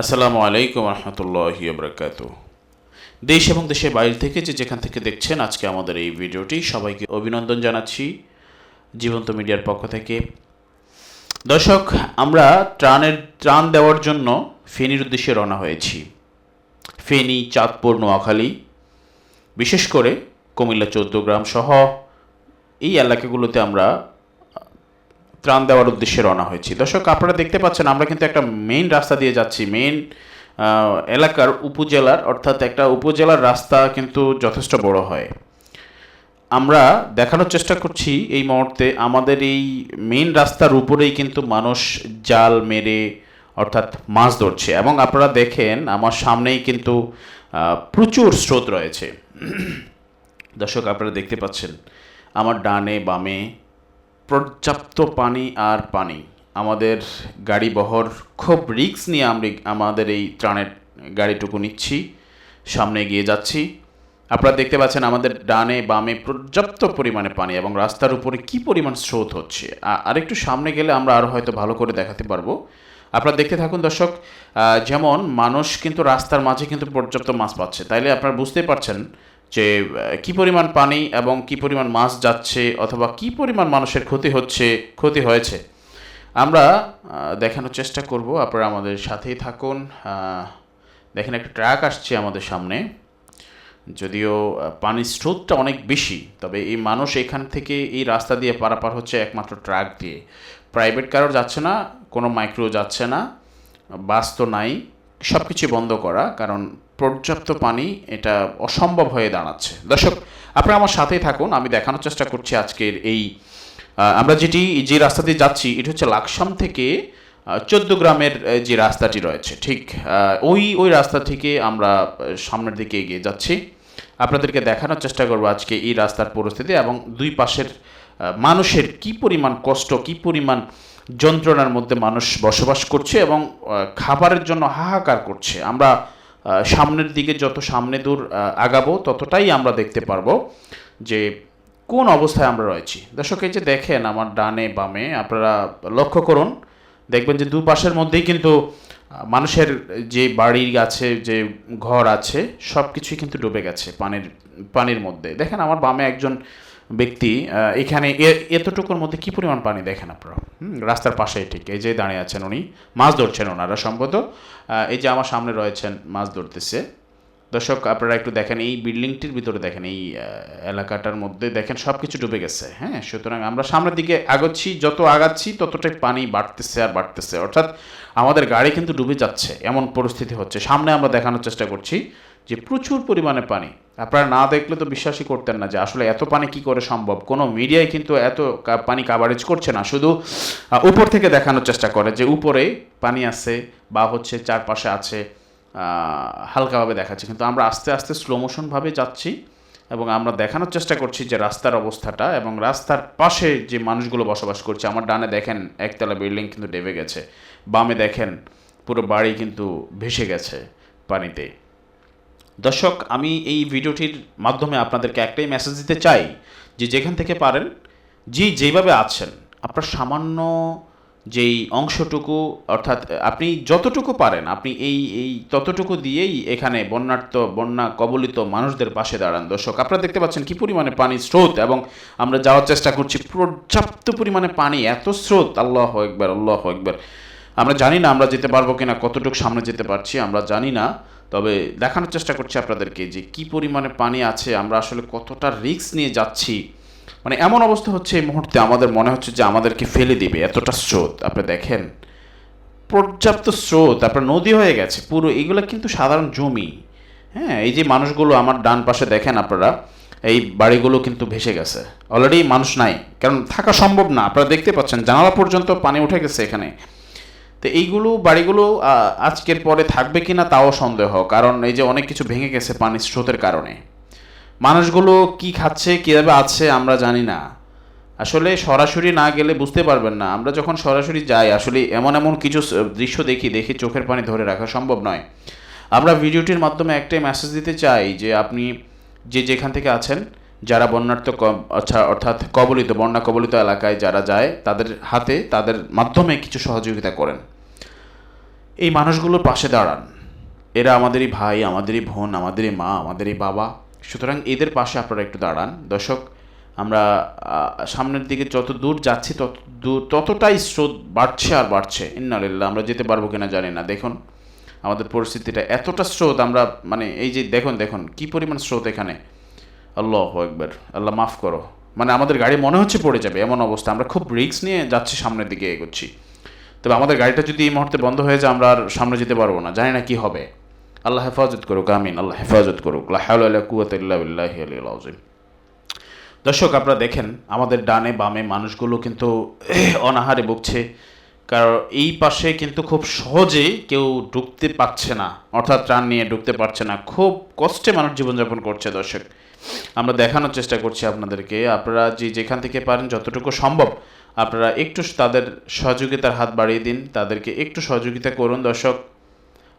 আসসালামু আলাইকুম রহমতুল্লাহ বরকাত দেশ এবং দেশের বাইরে থেকে যে যেখান থেকে দেখছেন আজকে আমাদের এই ভিডিওটি, সবাইকে অভিনন্দন জানাচ্ছি জীবন্ত মিডিয়ার পক্ষ থেকে। দর্শক, আমরা ত্রাণের, ত্রাণ দেওয়ার জন্য ফেনীর উদ্দেশ্যে রওনা হয়েছি। ফেনী, চাঁদপুর, নোয়াখালী, বিশেষ করে কুমিল্লা, চৌদ্দগ্রাম সহ এই এলাকাগুলোতে আমরা ত্রাণ দেওয়ার উদ্দেশ্যে রওনা হয়েছি। দর্শক, আপনারা দেখতে পাচ্ছেন, আমরা কিন্তু একটা মেইন রাস্তা দিয়ে যাচ্ছি। মেইন এলাকার উপজেলার, অর্থাৎ একটা উপজেলার রাস্তা কিন্তু যথেষ্ট বড় হয়। আমরা দেখানোর চেষ্টা করছি এই মুহূর্তে, আমাদের এই মেইন রাস্তার উপরেই কিন্তু মানুষ জাল মেরে, অর্থাৎ মাছ ধরছে। এবং আপনারা দেখেন, আমার সামনেই কিন্তু প্রচুর স্রোত রয়েছে। দর্শক, আপনারা দেখতে পাচ্ছেন, আমার ডানে বামে পর্যাপ্ত পানি আর পানি। আমাদের গাড়ি বহর খুব রিস্ক নিয়ে আমরা আমাদের এই ত্রাণের গাড়িটুকু নিচ্ছি। সামনে এগিয়ে যাচ্ছি। আপনারা দেখতে পাচ্ছেন আমাদের ডানে বামে পর্যাপ্ত পরিমাণে পানি এবং রাস্তার উপরে কি পরিমাণ স্রোত হচ্ছে। আরেকটু সামনে গেলে আমরা আরও হয়তো ভালো করে দেখাতে পারব। আপনারা দেখতে থাকুন দর্শক যেমন মানুষ কিন্তু রাস্তার মাঝে কিন্তু পর্যাপ্ত মাছ পাচ্ছে। তাইলে আপনারা বুঝতেই পারছেন যে কি পরিমাণ পানি এবং কি পরিমাণ মাছ যাচ্ছে অথবা কি পরিমাণ মানুষের ক্ষতি হচ্ছে, ক্ষতি হয়েছে, আমরা দেখানোর চেষ্টা করব। আপনারা আমাদের সাথেই থাকুন। দেখেন একটা ট্রাক আসছে আমাদের সামনে। যদিও পানির স্রোতটা অনেক বেশি, তবে এই মানুষ এখান থেকে এই রাস্তা দিয়ে পারাপার হচ্ছে একমাত্র ট্রাক দিয়ে। প্রাইভেট কারও যাচ্ছে না, কোনো মাইক্রো যাচ্ছে না, বাস তো নাই। সব কিছু বন্ধ করা, কারণ পর্যাপ্ত পানি এটা অসম্ভব হয়ে দাঁড়াচ্ছে। দর্শক, আপনারা আমার সাথেই থাকুন, আমি দেখানোর চেষ্টা করছি আজকের এই আমরা যেটি, যে রাস্তা দিয়ে যাচ্ছি, এটা হচ্ছে লাকসাম থেকে চোদ্দ গ্রামের যে রাস্তাটি রয়েছে, ঠিক ওই ওই রাস্তা থেকে আমরা সামনের দিকে এগিয়ে যাচ্ছি। আপনাদেরকে দেখানোর চেষ্টা করব আজকে এই রাস্তার পরিস্থিতি এবং দুই পাশের মানুষের কি পরিমাণ কষ্ট, কি পরিমাণ যন্ত্রণার মধ্যে মানুষ বসবাস করছে এবং খাবারের জন্য হাহাকার করছে। আমরা সামনের দিকে যত সামনে দূর আগাবো ততটাই আমরা দেখতে পারব যে কোন অবস্থায় আমরা রয়েছি। দর্শক, এই যে দেখেন আমার ডানে বামে, আপনারা লক্ষ্য করুন, দেখবেন যে দুপাশের মধ্যেই কিন্তু মানুষের যে বাড়ি আছে, যে ঘর আছে সব কিছুই কিন্তু ডুবে গেছে পানির পানির মধ্যে। দেখেন আমার বামে একজন ব্যক্তি এখানে এতটুকুর মধ্যে কি পরিমাণ পানি দেখেন আপনারা? রাস্তার পাশেই ঠিক, এই যে দাঁড়িয়ে আছেন উনি, মাছ ধরছেন ওনারা সম্ভবত। এই যে আমার সামনে রয়েছেন, মাছ ধরতেছে। দর্শক, আপনারা একটু দেখেন, এই বিল্ডিংটির ভিতরে দেখেন, এই এলাকাটার মধ্যে দেখেন সব কিছু ডুবে গেছে হ্যাঁ? সুতরাং আমরা সামনের দিকে আগাচ্ছি, যত আগাচ্ছি, ততটাই পানি বাড়তেছে আর বাড়তেছে। অর্থাৎ আমাদের গাড়ি কিন্তু ডুবে যাচ্ছে, এমন পরিস্থিতি হচ্ছে। সামনে আমরা দেখানোর চেষ্টা করছি যে প্রচুর পরিমাণে পানি আপনারা না দেখলে তো বিশ্বাসই করতেন না যে আসলে এত পানি কি করে সম্ভব। কোনো মিডিয়ায় কিন্তু এত পানি কাভারেজ করছে না। শুধু উপর থেকে দেখানোর চেষ্টা করে যে উপরে পানি আছে বা হচ্ছে চারপাশে আছে হালকাভাবে দেখাচ্ছে। কিন্তু আমরা আস্তে আস্তে স্লো মোশনভাবে যাচ্ছি এবং আমরা দেখানোর চেষ্টা করছি যে রাস্তার অবস্থাটা এবং রাস্তার পাশে যে মানুষগুলো বসবাস করছে, আমার ডানে দেখেন একতলা বিল্ডিং কিন্তু ডেবে গেছে। বামে দেখেন পুরো বাড়ি কিন্তু ভেসে গেছে পানিতে। দর্শক, আমি এই ভিডিওটির মাধ্যমে আপনাদেরকে একটাই মেসেজ দিতে চাই যে যেখান থেকে পারেন, যে যেভাবে আছেন, আপনার সামান্য যেই অংশটুকু, অর্থাৎ আপনি যতটুকু পারেন, আপনি এই এই ততটুকু দিয়েই এখানে বন্যার্থ বন্যা কবলিত মানুষদের পাশে দাঁড়ান। দর্শক, আপনারা দেখতে পাচ্ছেন কি পরিমাণে পানি স্রোত এবং আমরা যাওয়ার চেষ্টা করছি। পর্যাপ্ত পরিমাণে পানি, এত স্রোত। আল্লাহ একবার আল্লাহ একবার আমরা জানি না আমরা যেতে পারব কিনা, কতটুকু সামনে যেতে পারছি, আমরা জানি না। তবে দেখানোর চেষ্টা করছি আপনাদেরকে যে কি পরিমাণে পানি আছে, আমরা আসলে কতটা রিস্ক নিয়ে যাচ্ছি। মানে এমন অবস্থা হচ্ছে এই মুহূর্তে আমাদের মনে হচ্ছে যে আমাদেরকে ফেলে দিবে, এতটা স্রোত। আপনি দেখেন, পর্যাপ্ত স্রোত, আপনার নদী হয়ে গেছে, পুরো এগুলো কিন্তু সাধারণ জমি। হ্যাঁ এই যে মানুষগুলো আমার ডান পাশে দেখেন আপনারা, এই বাড়িগুলো কিন্তু ভেসে গেছে। অলরেডি মানুষ নাই, কারণ থাকা সম্ভব না। আপনারা দেখতে পাচ্ছেন, জানালা পর্যন্ত পানি উঠে গেছে এখানে। তো এইগুলো বাড়িগুলো আজকের পরে থাকবে কিনা তাও সন্দেহ, কারণ এই যে অনেক কিছু ভেঙে গেছে পানির স্রোতের কারণে। মানুষগুলো কি খাচ্ছে, কীভাবে আছে আমরা জানি না। আসলে সরাসরি না গেলে বুঝতে পারবেন না। আমরা যখন সরাসরি যাই, আসলে এমন এমন কিছু দৃশ্য দেখি দেখি চোখের পানি ধরে রাখা সম্ভব নয়। আমরা ভিডিওটির মাধ্যমে একটাই মেসেজ দিতে চাই যে আপনি যে যেখান থেকে আছেন, যারা বন্যার্থ আচ্ছা অর্থাৎ কবলিত, বন্যা কবলিত এলাকায় যারা যায়, তাদের হাতে, তাদের মাধ্যমে কিছু সহযোগিতা করেন। এই মানুষগুলোর পাশে দাঁড়ান। এরা আমাদেরই ভাই, আমাদেরই বোন, আমাদেরই মা, আমাদেরই বাবা। সুতরাং এদের পাশে আপনারা একটু দাঁড়ান। দর্শক, আমরা সামনের দিকে যত দূর যাচ্ছি, তত দূর, ততটাই স্রোত বাড়ছে আর বাড়ছে। ইন্নালিল্লাহ, আমরা যেতে পারব কিনা জানি না। দেখুন, আমাদের পরিস্থিতিটা এতটা স্রোত, আমরা মানে এই যে, দেখুন দেখুন, কি পরিমাণ স্রোত এখানে। আল্লাহ একবার আল্লাহ মাফ করো। মানে আমাদের গাড়ি মনে হচ্ছে পড়ে যাবে, এমন অবস্থা। আমরা খুব রিস্ক নিয়ে যাচ্ছি, সামনের দিকে এগোচ্ছি। তবে আমাদের গাড়িটা যদি এই মুহূর্তে বন্ধ হয়ে যায়, আমরা আর সামনে যেতে পারব না। জানি না কি হবে। আল্লাহ হেফাজত করুক, আমিন। আল্লাহ হেফাজত করুক। দর্শক, আপনারা দেখেন, আমাদের ডানে বামে মানুষগুলো কিন্তু অনাহারে ভুগছে। কারণ এই পাশে কিন্তু খুব সহজে কেউ ঢুকতে পারছে না। অর্থাৎ ত্রাণ নিয়ে ঢুকতে পারছে না। খুব কষ্টে মানুষ জীবনযাপন করছে, দর্শক। আমরা দেখানোর চেষ্টা করছি আপনাদেরকে। আপনারা যে যেখান থেকে পারেন, যতটুকু সম্ভব আপনারা একটু তাদের সহযোগিতার হাত বাড়িয়ে দিন, তাদেরকে একটু সহযোগিতা করুন দর্শক।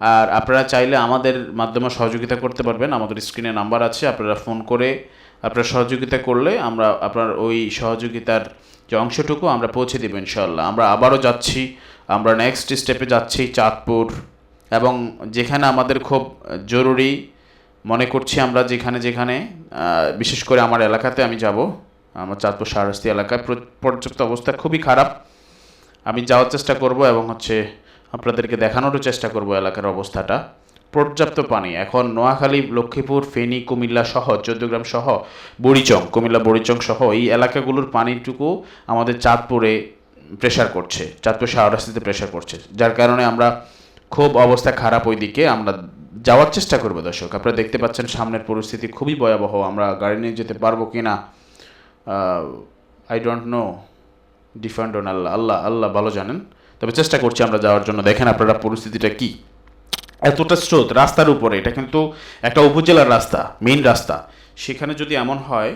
আর আপনারা চাইলে আমাদের মাধ্যমে সহযোগিতা করতে পারবেন, আমাদের স্ক্রিনে নাম্বার আছে, আপনারা ফোন করে আপনারা সহযোগিতা করলে আমরা আপনার ওই সহযোগিতার যে অংশটুকু আমরা পৌঁছে দেবো ইনশাল্লাহ আমরা আবারও যাচ্ছি, আমরা নেক্সট স্টেপে যাচ্ছি চাঁদপুর। এবং যেখানে আমাদের খুব জরুরি মনে করছি আমরা যেখানে যেখানে বিশেষ করে আমার এলাকাতে আমি যাব। আমার চাঁদপুর শাহরাস্তি এলাকায় পর্যাপ্ত অবস্থা খুবই খারাপ। আমি যাওয়ার চেষ্টা করব এবং হচ্ছে আপনাদেরকে দেখানোরও চেষ্টা করব এলাকার অবস্থাটা। পর্যাপ্ত পানি। এখন নোয়াখালী, লক্ষ্মীপুর, ফেনী, কুমিল্লা সহ, চৌদ্দগ্রাম সহ, বড়িচং, কুমিল্লা, বড়িচং সহ এই এলাকাগুলোর পানিটুকু আমাদের চাঁদপুরে প্রেশার করছে, চাঁদপুর শাহরাস্তিতে প্রেশার করছে। যার কারণে আমরা খুব অবস্থা খারাপ ওই দিকে আমরা যাওয়ার চেষ্টা করব দর্শক। আপনারা দেখতে পাচ্ছেন সামনের পরিস্থিতি খুবই ভয়াবহ। আমরা গাড়ি নিয়ে যেতে পারব কি না I don't know depend on Allah Allah Allah ভালো জানেন। তবে চেষ্টা করছি আমরা যাওয়ার জন্য। দেখেন আপনারা পরিস্থিতিটা কি? এতটা স্রোত রাস্তার উপরে, এটা কিন্তু একটা উপজেলার রাস্তা মেইন রাস্তা। সেখানে যদি এমন হয়,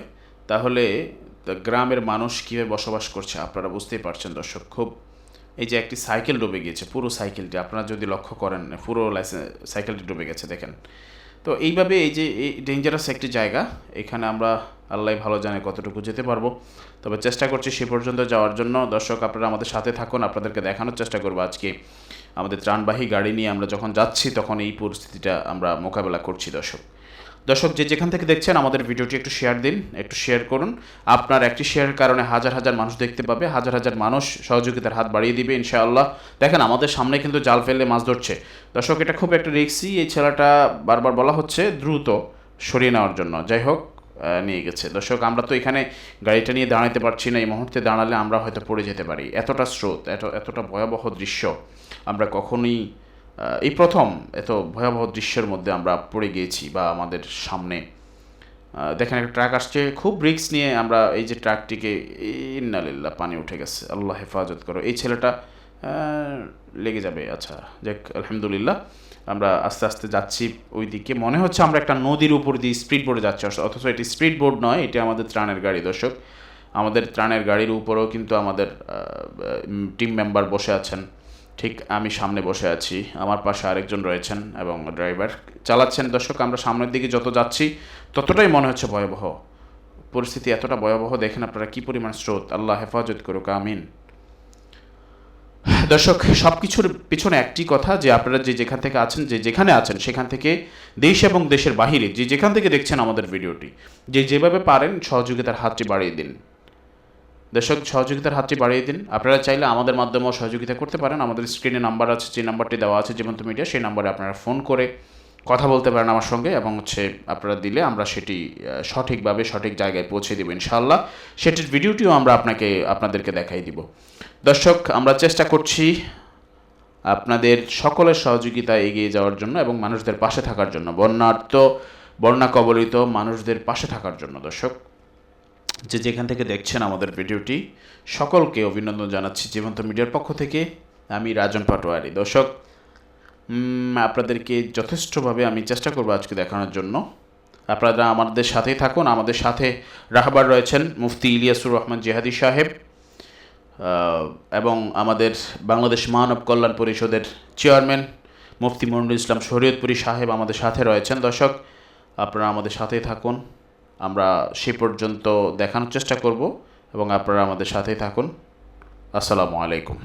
তাহলে গ্রামের মানুষ কীভাবে বসবাস করছে আপনারা বুঝতেই পারছেন দর্শক। খুব এই যে একটি সাইকেল ডুবে গিয়েছে, পুরো সাইকেলটি, আপনারা যদি লক্ষ্য করেন, পুরো লাইসেন্স সাইকেলটি ডুবে গেছে, দেখেন। তো এইভাবে এই যে এই ডেঞ্জারাস একটি জায়গা, এখানে আমরা আল্লাহ ভালো জানে কতটুকু যেতে পারব। তবে চেষ্টা করছি সে পর্যন্ত যাওয়ার জন্য। দর্শক, আপনারা আমাদের সাথে থাকুন, আপনাদেরকে দেখানোর চেষ্টা করব আজকে। আমাদের ত্রাণবাহী গাড়ি নিয়ে আমরা যখন যাচ্ছি, তখন এই পরিস্থিতিটা আমরা মোকাবেলা করছি, দর্শক। দর্শক, যে যেখান থেকে দেখছেন আমাদের ভিডিওটি একটু শেয়ার দিন, একটু শেয়ার করুন। আপনার একটি শেয়ারের কারণে হাজার হাজার মানুষ দেখতে পাবে, হাজার হাজার মানুষ সহযোগিতার হাত বাড়িয়ে দিবে, ইনশাআল্লাহ। দেখেন, আমাদের সামনে কিন্তু জাল ফেললে মাছ ধরছে। দর্শক, এটা খুব একটা রিক্সি এই ছেলেটা বারবার বলা হচ্ছে দ্রুত সরিয়ে নেওয়ার জন্য। যাই হোক নিয়ে গেছে। দর্শক, আমরা তো এখানে গাড়িটা নিয়ে দাঁড়াতে পারছি না, এই মুহূর্তে দাঁড়ালে আমরা হয়তো পড়ে যেতে পারি। এতটা স্রোত, এত, এতটা ভয়াবহ দৃশ্য আমরা কখনোই এই প্রথম এত ভয়াবহ দৃশ্যের মধ্যে আমরা পড়ে গিয়েছি বা আমাদের সামনে। দেখেন একটা ট্রাক আসছে, খুব রিস্ক নিয়ে আমরা এই যে ট্রাকটিকে ইন্নালিল্লাহ পানি উঠে গেছে। আল্লাহ হেফাজত করো। এই ছেলেটা লেগে যাবে। আচ্ছা যাক, আলহামদুলিল্লাহ। আমরা আস্তে আস্তে যাচ্ছি ওই দিকে মনে হচ্ছে আমরা একটা নদীর উপর দিয়ে স্পিড বোর্ডে যাচ্ছি অথচ এটি স্পিড বোর্ড নয়, এটি আমাদের ত্রাণের গাড়ি দর্শক। আমাদের ত্রাণের গাড়ির উপরেও কিন্তু আমাদের টিম মেম্বার বসে আছেন। ঠিক আমি সামনে বসে আছি। আমার পাশে আরেকজন রয়েছেন এবং ড্রাইভার চালাচ্ছেন। দর্শক, আমরা সামনের দিকে যত যাচ্ছি, ততটাই মনে হচ্ছে ভয়াবহ। পরিস্থিতি এতটা ভয়াবহ, দেখেন আপনারা কি পরিমাণ স্রোত। আল্লাহ হেফাজত করুক, আমিন। দর্শক সব কিছুর পিছনে একটি কথা, যে আপনারা যে যেখান থেকে আছেন, যে যেখানে আছেন, সেখান থেকে দেশ এবং দেশের বাহিরে, যে যেখান থেকে দেখছেন আমাদের ভিডিওটি, যে যেভাবে পারেন সহযোগিতার হাতটি বাড়িয়ে দিন। দর্শক সহযোগিতার হাতটি বাড়িয়ে দিন। আপনারা চাইলে আমাদের মাধ্যমেও সহযোগিতা করতে পারেন। আমাদের স্ক্রিনে নাম্বার আছে যে নাম্বারটি দেওয়া আছে জীবন্ত মিডিয়া সেই নাম্বারে আপনারা ফোন করে কথা বলতে পারেন আমার সঙ্গে এবং হচ্ছে আপনারা দিলে আমরা সেটি সঠিকভাবে সঠিক জায়গায় পৌঁছে দেবো ইনশাআল্লাহ। সেটির ভিডিওটিও আমরা আপনাকে আপনাদেরকে দেখাই দিব। দর্শক আমরা চেষ্টা করছি আপনাদের সকলের সহযোগিতা এগিয়ে যাওয়ার জন্য এবং মানুষদের পাশে থাকার জন্য। বন্যার্থ বন্যা কবলিত মানুষদের পাশে থাকার জন্য। দর্শক যে যেখান থেকে দেখছেন আমাদের ভিডিওটি, সকলকে অভিনন্দন জানাচ্ছি জীবন্ত মিডিয়ার পক্ষ থেকে। আমি রাজন পাটোয়ারি। দর্শক আপনাদেরকে যথেষ্টভাবে আমি চেষ্টা করব আজকে দেখানোর জন্য। আপনারা আমাদের সাথেই থাকুন। আমাদের সাথে রাহবার রয়েছেন মুফতি ইলিয়াসুর রহমান জেহাদি সাহেব এবং আমাদের বাংলাদেশ মানব কল্যাণ পরিষদের চেয়ারম্যান মুফতি মনিরুল ইসলাম শরীয়তপুরী সাহেব আমাদের সাথে রয়েছেন। দর্শক, আপনারা আমাদের সাথেই থাকুন। আমরা সে পর্যন্ত দেখানোর চেষ্টা করব এবং আপনারা আমাদের সাথেই থাকুন। আসসালামু আলাইকুম।